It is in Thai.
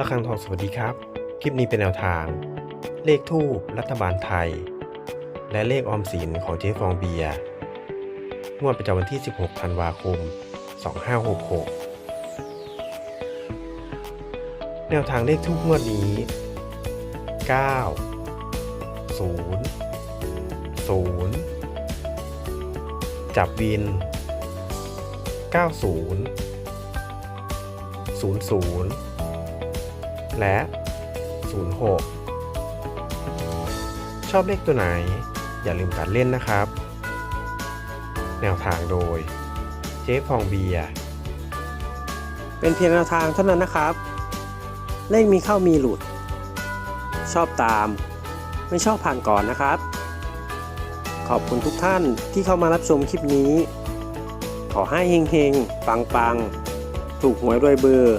ระฆังทองสวัสดีครับ คลิปนี้เป็นแนวทาง เลขทูปรัฐบาลไทย และเลขออมสินของเจ๊ฟองเบียร์งวดประจำวันที่ 16 ธันวาคม 2566 แนวทางเลขทูปงวดนี้ 9 0 0 จับวิน 90 00 และ 06 ชอบเลขตัวไหน อย่าลืมการเล่นนะครับ แนวทางโดย เจ๊ฟองเบียเป็นเพียงแนวทางเท่านั้นนะครับ เลขมีเข้ามีหลุด ชอบตาม ไม่ชอบผ่านก่อนนะครับ ขอบคุณทุกท่านที่เข้ามารับชมคลิปนี้ ขอให้เฮงๆ ปังๆ ถูกหวยรวยเบอร์